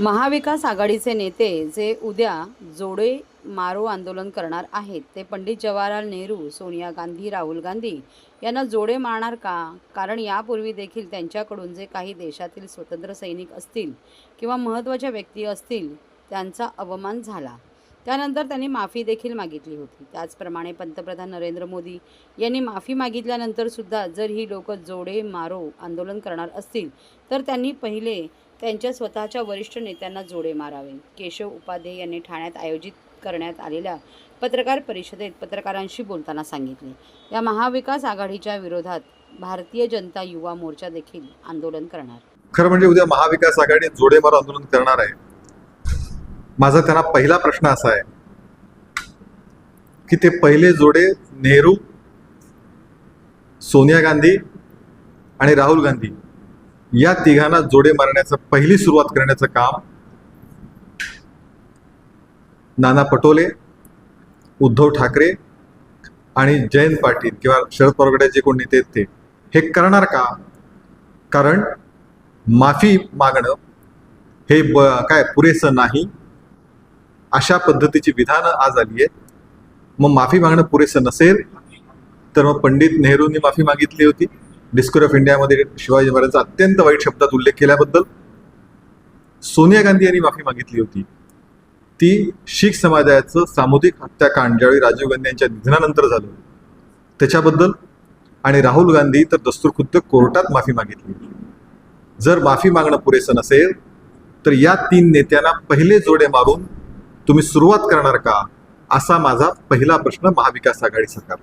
महाविकास आघाडीचे नेते जे उद्या जोडे मारो आंदोलन करणार आहेत ते पंडित जवाहरलाल नेहरू सोनिया गांधी राहुल गांधी यांना जोडे मारणार का? कारण यापूर्वी देखील त्यांच्याकडून जे काही देशातील स्वतंत्र सैनिक असतील किंवा महत्त्वाच्या व्यक्ती असतील त्यांचा अवमान झाला. त्यानंतर त्यांनी माफी देखील मागितली होती. त्याचप्रमाणे पंतप्रधान नरेंद्र मोदी यांनी माफी मागितल्यानंतर सुद्धा जर ही लोक जोडे मारो आंदोलन करणार असतील तर त्यांनी पहिले त्यांच्या स्वतःच्या वरिष्ठ नेत्यांना जोडे मारावे. केशव उपाध्ये यांनी ठाण्यात आयोजित करण्यात आलेल्या पत्रकार परिषदेत पत्रकारांशी बोलताना सांगितले. या महाविकास आघाडीच्या विरोधात भारतीय जनता युवा मोर्चा देखील आंदोलन करणार. खरं म्हणजे उद्या महाविकास आघाडी जोडेमार आंदोलन करणार आहे. माझा त्यांना पहिला प्रश्न असा आहे की ते पहिले जोडे नेहरू सोनिया गांधी आणि राहुल गांधी या तिघांना जोडे मारण्याचं पहिली सुरुवात करण्याचं काम नाना पटोले उद्धव ठाकरे आणि जयंत पाटील किंवा शरद पवार जे कोण नेते आहेत ते. हे करणार का? कारण माफी मागणं हे ब काय पुरेसं नाही. अशा पद्धतीची विधानं आज आली आहेत. मग माफी मागणं पुरेसं नसेल तर मग पंडित नेहरूंनी माफी मागितली होती. डिस्कवर ऑफ इंडियामध्ये शिवाजी महाराजांचा अत्यंत वाईट शब्दात उल्लेख केल्याबद्दल सोनिया गांधी यांनी माफी मागितली होती. ती शीख समाजाचं सामुदायिक हत्याकांड ज्यावेळी राजीव गांधी यांच्या निधनानंतर झालं. त्याच्याबद्दल आणि राहुल गांधी तर दस्तूरखुद्द कोर्टात माफी मागितली. जर माफी मागणं पुरेसं नसेल तर या तीन नेत्यांना पहिले जोडे मारून तुम्ही सुरुवात करणार का? असा माझा पहिला प्रश्न महाविकास आघाडी सरकार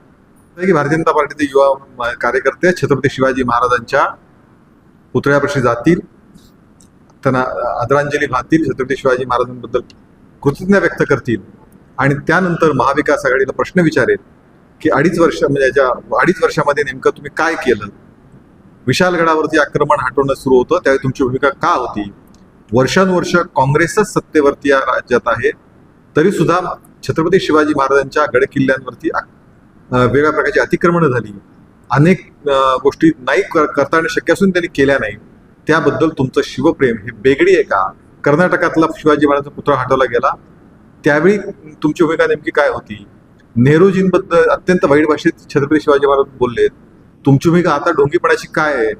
की भारतीय जनता पार्टीचे युवा कार्यकर्ते छत्रपती शिवाजी महाराजांच्या पुतळ्यापाशी जातील. त्यांना आदरांजली वाहतील. छत्रपती शिवाजी महाराजांबद्दल कृतज्ञता व्यक्त करतील. आणि त्यानंतर महाविकास आघाडीला प्रश्न विचारेल की अडीच वर्ष म्हणजे याच्या अडीच वर्षामध्ये नेमकं तुम्ही काय केलं? विशालगडावरती आक्रमण हटवणं सुरू होतं. त्यावेळी तुमची भूमिका का होती? वर्षानुवर्ष काँग्रेसच सत्तेवरती या राज्यात आहे. तरी सुद्धा छत्रपती शिवाजी महाराजांच्या गडकिल्ल्यांवरती वेगळ्या प्रकारची अतिक्रमणं झाली. अनेक गोष्टी नाही कर- करता येणं शक्य असून त्यांनी केल्या नाही. त्याबद्दल तुमचं शिवप्रेम हे बेगडी आहे का? कर्नाटकातला शिवाजी महाराजांचा पुतळा हटवला गेला. त्यावेळी तुमची भूमिका नेमकी काय होती? नेहरूजींबद्दल अत्यंत वाईट भाषेत छत्रपती शिवाजी महाराज बोललेत तुमची भूमिका आता ढोंगीपणाची काय आहे?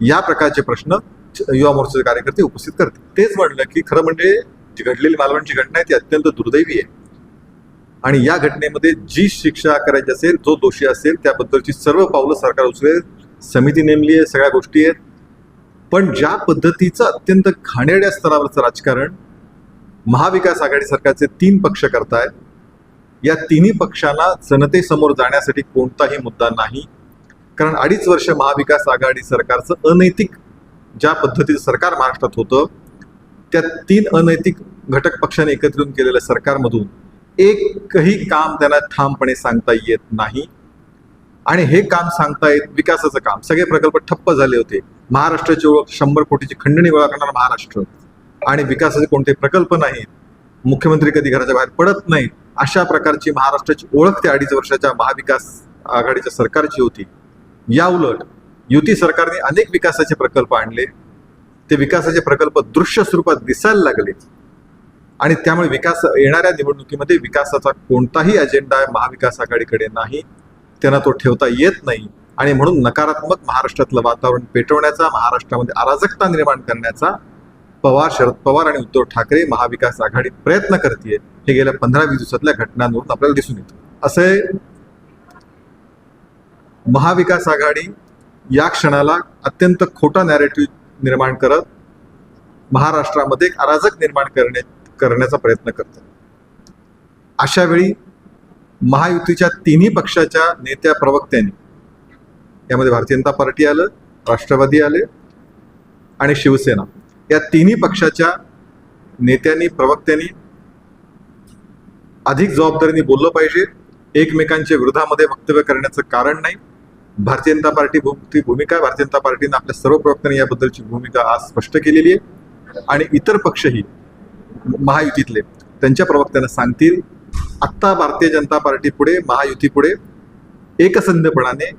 या प्रकारचे प्रश्न युवा मोर्चाचे कार्यकर्ते उपस्थित करते तेच म्हणलं की खरं म्हणजे जी घडलेली मालवणची घटना आहे ती अत्यंत दुर्दैवी आहे. आणि या घटनेमध्ये जी शिक्षा करायची असेल जो दोषी असेल त्याबद्दलची सर्व पावलं सरकार उचलेल. समिती नेमली आहे सगळ्या गोष्टी आहेत. पण ज्या पद्धतीचं अत्यंत घाणेरड्या स्तरावरचं राजकारण महाविकास आघाडी सरकारचे तीन पक्ष करतायत या तिन्ही पक्षांना जनतेसमोर जाण्यासाठी कोणताही मुद्दा नाही. कारण अडीच वर्ष महाविकास आघाडी सरकारचं अनैतिक ज्या पद्धतीचं सरकार महाराष्ट्रात होतं त्या तीन अनैतिक घटक पक्षाने एकत्र येऊन केलेल्या सरकारमधून एकही काम त्यांना ठामपणे सांगता येत नाही. आणि हे काम सांगता येत विकासाचं काम. सगळे प्रकल्प ठप्प झाले होते. महाराष्ट्राची ओळख शंभर कोटीची खंडणी गोळा करणारा महाराष्ट्र. आणि विकासाचे कोणते प्रकल्प नाहीत. मुख्यमंत्री कधी घराच्या बाहेर पडत नाहीत. अशा प्रकारची महाराष्ट्राची ओळख त्या अडीच वर्षाच्या महाविकास आघाडीच्या सरकारची होती. या उलट युती सरकारने अनेक विकासाचे प्रकल्प आणले. ते विकासाचे प्रकल्प दृश्य स्वरूपात दिसायला लागले. आणि त्यामुळे विकास येणाऱ्या निवडणुकीमध्ये विकासाचा कोणताही अजेंडा महाविकास आघाडीकडे नाही. त्यांना तो ठेवता येत नाही. आणि म्हणून नकारात्मक महाराष्ट्रातलं वातावरण पेटवण्याचा महाराष्ट्रामध्ये अराजकता निर्माण करण्याचा पवार शरद पवार आणि उद्धव ठाकरे महाविकास आघाडी प्रयत्न करते हे गेल्या पंधरा वीस दिवसातल्या घटनांवरून आपल्याला दिसून येतं. असे महाविकास आघाडी या क्षणाला अत्यंत खोटा नॅरेटिव्ह निर्माण करत महाराष्ट्रामध्ये एक अराजक निर्माण करणे करण्याचा प्रयत्न करतात. अशा वेळी महायुतीच्या तिन्ही पक्षाच्या नेत्या प्रवक्त्यांनी यामध्ये भारतीय जनता पार्टी आलं राष्ट्रवादी आले आणि शिवसेना या तिन्ही पक्षाच्या नेत्यांनी प्रवक्त्यांनी अधिक जबाबदारीने बोललं पाहिजे. एकमेकांच्या विरोधामध्ये वक्तव्य करण्याचं कारण नाही. भारतीय जनता पार्टी भू- ती भूमिका भारतीय जनता पार्टीनं आपल्या सर्व प्रवक्त्यांनी याबद्दलची भूमिका आज स्पष्ट केलेली आहे. आणि इतर पक्षही महायुतीतले. त्यांच्या प्रवक्त्यांना सांगतील आत्ता भारतीय जनता पार्टी पुढे महायुती पुढे एकसंधपणाने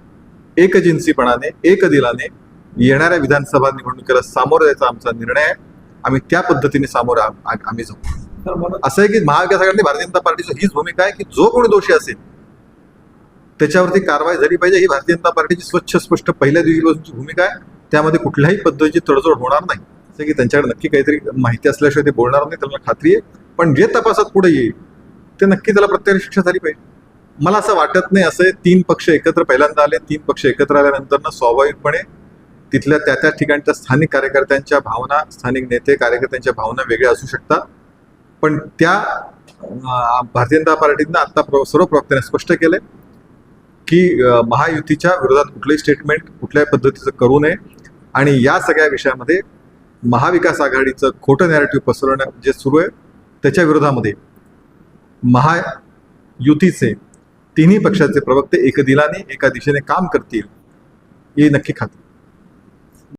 एकजिन्सीपणाने एकदिलाने येणाऱ्या विधानसभा निवडणुकीला सामोरं जायचा आमचा निर्णय आहे. आम्ही त्या पद्धतीने सामोरं आम्ही जाऊ. असं आहे की महाविकास आघाडी भारतीय जनता पार्टीची हीच भूमिका आहे की जो कोणी दोषी असेल त्याच्यावरती कारवाई झाली पाहिजे ही भारतीय जनता पार्टीची स्वच्छ स्पष्ट पहिल्या दिवशीपासूनची भूमिका आहे. त्यामध्ये कुठल्याही पद्धतीची तडजोड होणार नाही. जसं की त्यांच्याकडे नक्की काहीतरी माहिती असल्याशिवाय ते बोलणार नाही त्याला खात्री आहे. पण जे तपासात पुढे येईल ते नक्की त्याला प्रत्यक्ष शिक्षा झाली पाहिजे. मला असं वाटत नाही असं तीन पक्ष एकत्र पहिल्यांदा आले तीन पक्ष एकत्र आल्यानंतर स्वाभाविकपणे तिथल्या त्या त्या ठिकाणच्या स्थानिक कार्यकर्त्यांच्या भावना स्थानिक नेते कार्यकर्त्यांच्या भावना वेगळ्या असू शकतात. पण त्या भारतीय जनता पार्टीनं आता प्र- सर्व प्रवक्त्याने स्पष्ट केलंय की महायुतीच्या विरोधात कुठलंही स्टेटमेंट कुठल्याही पद्धतीचं करू नये. आणि या सगळ्या विषयामध्ये महाविकास आघाडीचं खोटं नॅरेटिव्ह पसरवणं जे सुरू आहे त्याच्या विरोधामध्ये महायुतीचे तिन्ही पक्षाचे प्रवक्ते एकदिलाने एका दिशेने काम करतील हे नक्की खात्री.